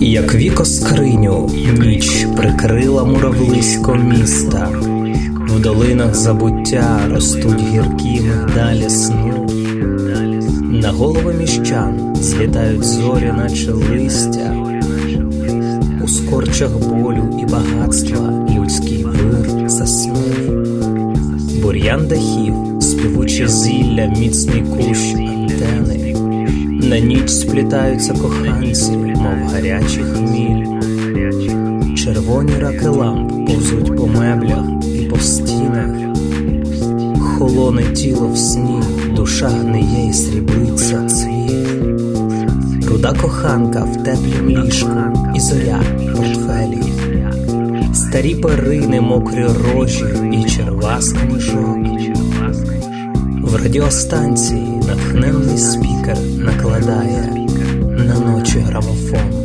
Як віко скриню, ніч прикрила муравлисько міста, в долинах забуття ростуть гіркі мигдалі сну, на голови міщан злітають зорі, наче листя, у скорчах болю і багатства людський вир заснув, бур'ян дахів, співуче зілля, міцний кущ антени. На ніч сплітаються коханці, мов гарячий хміль. Червоні раки ламп повзуть по меблях і по стінах. Холоне тіло в сні, душа гниє і сріблиться цвіт. Руда коханка в теплім ліжку і зоря в портфелі. Старі перини, мокрі рожі і червас книжок. В радіостанції натхненний спікер накладає на ночі грамофон.